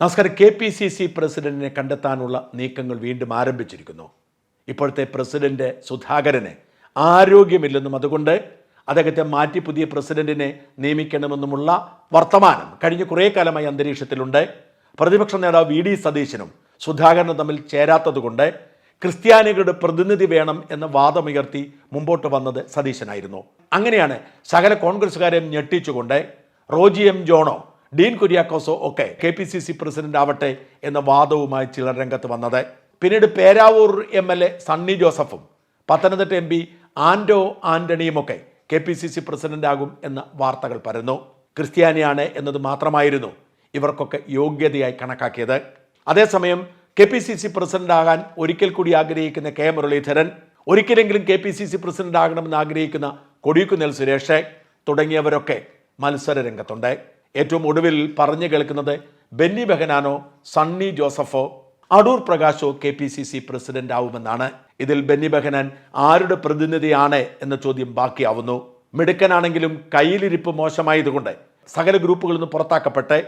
നമസ്കാരം. K P C C പ്രസിഡന്റിനെ കണ്ടെത്താനുള്ള നീക്കങ്ങൾ വീണ്ടും ആരംഭിച്ചിരിക്കുന്നു. ഇപ്പോഴത്തെ പ്രസിഡന്റ് സുധാകരന് ആരോഗ്യമില്ലെന്നും അതുകൊണ്ട് അദ്ദേഹത്തെ മാറ്റി പുതിയ പ്രസിഡന്റിനെ നിയമിക്കണമെന്നുമുള്ള വർത്തമാനം കഴിഞ്ഞ കുറേ കാലമായി അന്തരീക്ഷത്തിലുണ്ട്. പ്രതിപക്ഷ നേതാവ് വി ഡി സതീശനും സുധാകരനും തമ്മിൽ ചേരാത്തതുകൊണ്ട് ക്രിസ്ത്യാനികളുടെ പ്രതിനിധി വേണം എന്ന വാദമുയർത്തി മുമ്പോട്ട് വന്നത് സതീശനായിരുന്നു. അങ്ങനെയാണ് സകല കോൺഗ്രസ്സുകാരെയും ഞെട്ടിച്ചുകൊണ്ട് റോജി എം ജോണോ ഡീൻ കുര്യാക്കോസോ ഒക്കെ K P C C president ആവട്ടെ എന്ന വാദവുമായി ചിലർ രംഗത്ത് വന്നത്. പിന്നീട് Peravoor M L A Sunny ജോസഫും Pathanamthitta M P Anto ആന്റണിയുമൊക്കെ K P C C president ആകും എന്ന വാർത്തകൾ പരന്നു. ക്രിസ്ത്യാനിയാണ് എന്നത് മാത്രമായിരുന്നു ഇവർക്കൊക്കെ യോഗ്യതയായി കണക്കാക്കിയത്. അതേസമയം K P C C president ആകാൻ ഒരിക്കൽ കൂടി ആഗ്രഹിക്കുന്ന കെ മുരളീധരൻ ഒരിക്കലെങ്കിലും K P C C president ആകണമെന്ന് ആഗ്രഹിക്കുന്ന കൊടിക്കുന്നിൽ സുരേഷ് തുടങ്ങിയവരൊക്കെ മത്സര രംഗത്തുണ്ട്. ഏറ്റവും ഒടുവിൽ പറഞ്ഞു കേൾക്കുന്നത് ബെന്നി ബെഹനാനോ സണ്ണി ജോസഫോ Adoor പ്രകാശോ K P C C president ആവുമെന്നാണ്. ഇതിൽ ബെന്നി ബെഹനാൻ ആരുടെ പ്രതിനിധിയാണ് എന്ന ചോദ്യം ബാക്കിയാവുന്നു. മിടുക്കനാണെങ്കിലും കയ്യിലിരിപ്പ് മോശമായതുകൊണ്ട് സകല ഗ്രൂപ്പുകളിൽ നിന്ന് പുറത്താക്കപ്പെട്ട്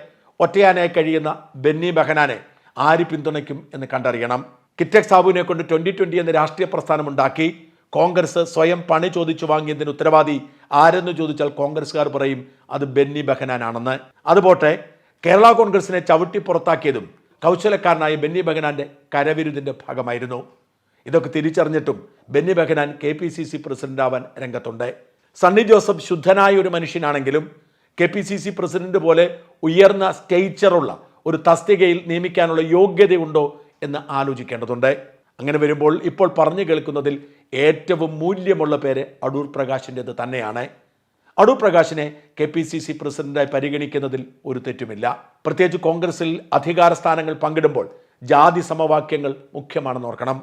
ഒറ്റയാനായി കഴിയുന്ന ബെന്നി ബെഹനാനെ ആര് പിന്തുണയ്ക്കും എന്ന് കണ്ടറിയണം. കിറ്റക് സാബുവിനെ കൊണ്ട് ട്വന്റി ട്വന്റി എന്ന രാഷ്ട്രീയ പ്രസ്ഥാനം ഉണ്ടാക്കി കോൺഗ്രസ് സ്വയം പണി ചോദിച്ചു വാങ്ങിയതിന് ഉത്തരവാദി ആരെന്ന് ചോദിച്ചാൽ കോൺഗ്രസ്സുകാർ പറയും അത് ബെന്നി ബെഹനാനാണെന്ന്. അതുപോട്ടെ കേരള കോൺഗ്രസിനെ ചവിട്ടി പുറത്താക്കിയതും കൗശലക്കാരനായ ബെന്നി ബെഹനാന്റെ കരവിരുതിന്റെ ഭാഗമായിരുന്നു. ഇതൊക്കെ തിരിച്ചറിഞ്ഞിട്ടും Benny Behanan K P C C president ആവാൻ രംഗത്തുണ്ട്. സണ്ണി ജോസഫ് ശുദ്ധനായ ഒരു മനുഷ്യനാണെങ്കിലും K P C C president പോലെ ഉയർന്ന സ്റ്റേച്ചറുള്ള ഒരു തസ്തികയിൽ നിയമിക്കാനുള്ള യോഗ്യതയുണ്ടോ എന്ന് ആലോചിക്കേണ്ടതുണ്ട്. അങ്ങനെ വരുമ്പോൾ ഇപ്പോൾ പറഞ്ഞു കേൾക്കുന്നതിൽ ഏറ്റവും മൂല്യമുള്ള പേര് അടൂർ പ്രകാശിന്റെത് തന്നെയാണ്. അടൂർ പ്രകാശിനെ കെ പി സി സി പ്രസിഡന്റായി പരിഗണിക്കുന്നതിൽ ഒരു തെറ്റുമില്ല. പ്രത്യേകിച്ച് കോൺഗ്രസിൽ അധികാര സ്ഥാനങ്ങൾ പങ്കിടുമ്പോൾ ജാതി സമവാക്യങ്ങൾ മുഖ്യമാണെന്ന് ഓർക്കണം.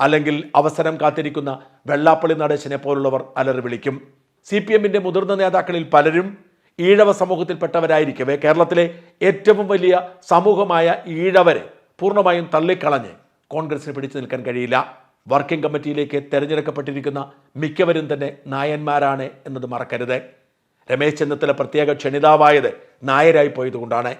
അല്ലെങ്കിൽ അവസരം കാത്തിരിക്കുന്ന വെള്ളാപ്പള്ളി നടേശനെ പോലുള്ളവർ അലറി വിളിക്കും. സി പി എമ്മിന്റെ മുതിർന്ന നേതാക്കളിൽ പലരും ഈഴവ സമൂഹത്തിൽപ്പെട്ടവരായിരിക്കവേ. കേരളത്തിലെ ഏറ്റവും വലിയ സമൂഹമായ ഈഴവരെ പൂർണമായും തള്ളിക്കളഞ്ഞ് കോൺഗ്രസിന് പിടിച്ചു നിൽക്കാൻ കഴിയില്ല. വർക്കിംഗ് കമ്മിറ്റിയിലേക്ക് തെരഞ്ഞെടുക്കപ്പെട്ടിരിക്കുന്ന മിക്കവരും തന്നെ നായന്മാരാണ് എന്നത് മറക്കരുത്. രമേശ് ചെന്നിത്തല പ്രത്യേക ക്ഷണിതാവായത് നായരായി പോയതുകൊണ്ടാണ്.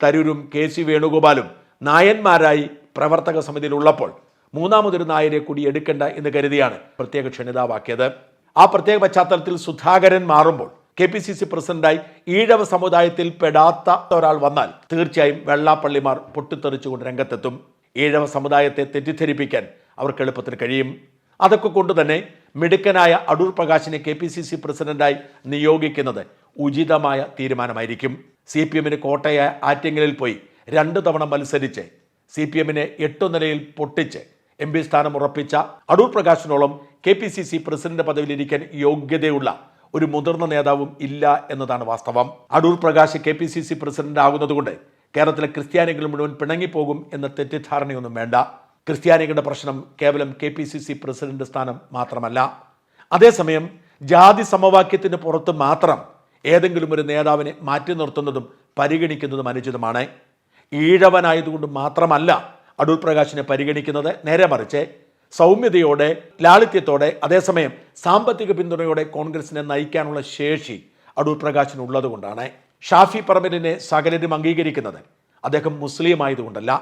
തരൂരും കെ സി വേണുഗോപാലും നായന്മാരായി പ്രവർത്തക സമിതിയിൽ ഉള്ളപ്പോൾ മൂന്നാമതൊരു നായരെ കൂടി എടുക്കേണ്ട എന്ന് കരുതിയാണ് പ്രത്യേക ക്ഷണിതാവാക്കിയത്. ആ പ്രത്യേക പശ്ചാത്തലത്തിൽ സുധാകരൻ മാറുമ്പോൾ കെ പി സി സി പ്രസിഡന്റായി ഈഴവ സമുദായത്തിൽ പെടാത്ത ഒരാൾ വന്നാൽ തീർച്ചയായും വെള്ളാപ്പള്ളിമാർ പൊട്ടിത്തെറിച്ചുകൊണ്ട് രംഗത്തെത്തും. ഈഴവ സമുദായത്തെ തെറ്റിദ്ധരിപ്പിക്കാൻ അവർക്ക് എളുപ്പത്തിൽ കഴിയും. അതൊക്കെ കൊണ്ട് തന്നെ മിടുക്കനായ അടൂർ പ്രകാശിനെ കെ പി സി സി പ്രസിഡന്റായി നിയോഗിക്കുന്നത് ഉചിതമായ തീരുമാനമായിരിക്കും. സി പി എമ്മിന് കോട്ടയ ആറ്റിങ്ങലിൽ പോയി രണ്ടു തവണ മത്സരിച്ച് സി പി എമ്മിനെ എട്ടു നിലയിൽ പൊട്ടിച്ച് എം പി സ്ഥാനം ഉറപ്പിച്ച Adoor പ്രകാശിനോളം K P C C president പദവിയിലിരിക്കാൻ യോഗ്യതയുള്ള ഒരു മുതിർന്ന നേതാവും ഇല്ല എന്നതാണ് വാസ്തവം. Adoor Prakash K P C C president ആകുന്നതുകൊണ്ട് കേരളത്തിലെ ക്രിസ്ത്യാനികൾ മുഴുവൻ പിണങ്ങിപ്പോകും എന്ന തെറ്റിദ്ധാരണയൊന്നും വേണ്ട. ക്രിസ്ത്യാനികളുടെ പ്രശ്നം കേവലം K P C C president സ്ഥാനം മാത്രമല്ല. അതേസമയം ജാതി സമവാക്യത്തിന് പുറത്ത് മാത്രം ഏതെങ്കിലും ഒരു നേതാവിനെ മാറ്റി നിർത്തുന്നതും പരിഗണിക്കുന്നതും അനുചിതമാണ്. ഈഴവനായതുകൊണ്ട് മാത്രമല്ല അടൂർ പ്രകാശിനെ പരിഗണിക്കുന്നത് നേരെ മറിച്ച് സൗമ്യതയോടെ ലാളിത്യത്തോടെ അതേസമയം സാമ്പത്തിക പിന്തുണയോടെ കോൺഗ്രസിനെ നയിക്കാനുള്ള ശേഷി അടൂർ പ്രകാശിന് ഉള്ളതുകൊണ്ടാണ് ഷാഫി പറമ്പലിനെ സകലരും അംഗീകരിക്കുന്നത്. അദ്ദേഹം മുസ്ലിം ആയതുകൊണ്ടല്ല.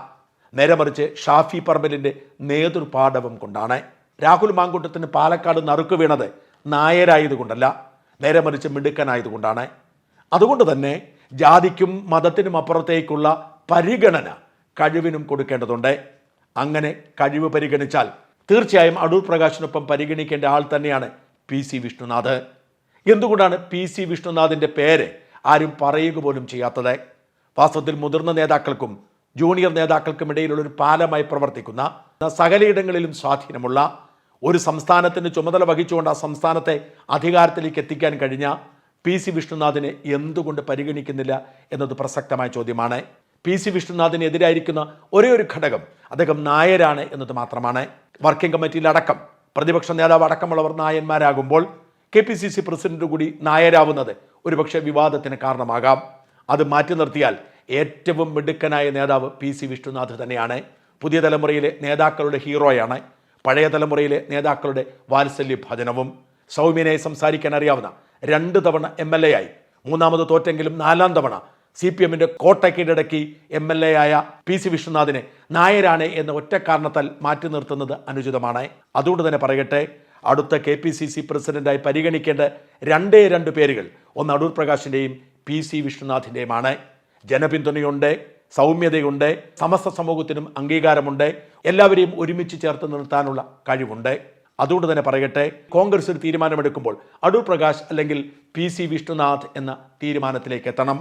നേരെ മറിച്ച് ഷാഫി പറമ്പലിന്റെ നേതൃപാടവം കൊണ്ടാണ്. രാഹുൽ മാങ്കൂട്ടത്തിന് പാലക്കാട് നറുക്ക് വീണത് നായരായതുകൊണ്ടല്ല നേരെ മറിച്ച് മിടുക്കനായതുകൊണ്ടാണ്. അതുകൊണ്ട് തന്നെ ജാതിക്കും മതത്തിനും അപ്പുറത്തേക്കുള്ള പരിഗണന കഴിവിനും കൊടുക്കേണ്ടതുണ്ട്. അങ്ങനെ കഴിവ് പരിഗണിച്ചാൽ തീർച്ചയായും അടൂർ പ്രകാശിനൊപ്പം പരിഗണിക്കേണ്ട ആൾ തന്നെയാണ് പി സി വിഷ്ണുനാഥ്. എന്തുകൊണ്ടാണ് പി സി വിഷ്ണുനാഥിന്റെ പേര് ആരും പറയുക പോലും ചെയ്യാത്തത്? വാസ്തവത്തിൽ മുതിർന്ന നേതാക്കൾക്കും ജൂനിയർ നേതാക്കൾക്കും ഇടയിലുള്ള ഒരു പാലമായി പ്രവർത്തിക്കുന്ന സകലയിടങ്ങളിലും സ്വാധീനമുള്ള ഒരു സംസ്ഥാനത്തിന് ചുമതല വഹിച്ചുകൊണ്ട് ആ സംസ്ഥാനത്തെ അധികാരത്തിലേക്ക് എത്തിക്കാൻ കഴിഞ്ഞ പി സി വിഷ്ണുനാഥിനെ എന്തുകൊണ്ട് പരിഗണിക്കുന്നില്ല എന്നത് പ്രസക്തമായ ചോദ്യമാണ്. പി സി വിഷ്ണുനാഥിനെതിരായിരിക്കുന്ന ഒരേ ഒരു ഘടകം അദ്ദേഹം നായരാണ് എന്നത് മാത്രമാണ്. വർക്കിംഗ് കമ്മിറ്റിയിലടക്കം പ്രതിപക്ഷ നേതാവ് അടക്കമുള്ളവർ നായന്മാരാകുമ്പോൾ K P C C president കൂടി നായരാവുന്നത് ഒരുപക്ഷെ വിവാദത്തിന് കാരണമാകാം. അത് മാറ്റി നിർത്തിയാൽ ഏറ്റവും മിടുക്കനായ നേതാവ് പി സി വിഷ്ണുനാഥ് തന്നെയാണ്. പുതിയ തലമുറയിലെ നേതാക്കളുടെ ഹീറോയാണ്. പഴയ തലമുറയിലെ നേതാക്കളുടെ വാത്സല്യ ഭജനവും. സൗമ്യനെ സംസാരിക്കാൻ അറിയാവുന്ന രണ്ട് തവണ എം എൽ എ ആയി. മൂന്നാമത് തോറ്റെങ്കിലും നാലാം തവണ സി പി എമ്മിന്റെ കോട്ട എം എൽ എ ആയ പി സി വിഷ്ണുനാഥിനെ നായരാണ് എന്ന ഒറ്റ കാരണത്താൽ മാറ്റി നിർത്തുന്നത് അനുചിതമാണ്. അതുകൊണ്ട് തന്നെ പറയട്ടെ അടുത്ത കെ പി സി സി പ്രസിഡന്റായി പരിഗണിക്കേണ്ട രണ്ടേ രണ്ട് പേരുകൾ ഒന്ന് അടൂർ പ്രകാശിന്റെയും പി സി വിശ്വനാഥിന്റെയുമാണ് ജനപിന്തുണയുണ്ട് സൗമ്യതയുണ്ട് സമസ്ത സമൂഹത്തിനും അംഗീകാരമുണ്ട് എല്ലാവരെയും ഒരുമിച്ച് ചേർത്ത് നിർത്താനുള്ള കഴിവുണ്ട്. അതുകൊണ്ട് തന്നെ പറയട്ടെ കോൺഗ്രസ് ഒരു തീരുമാനമെടുക്കുമ്പോൾ അടൂർ പ്രകാശ് അല്ലെങ്കിൽ പി സി വിഷ്ണുനാഥ് എന്ന തീരുമാനത്തിലേക്ക് എത്തണം.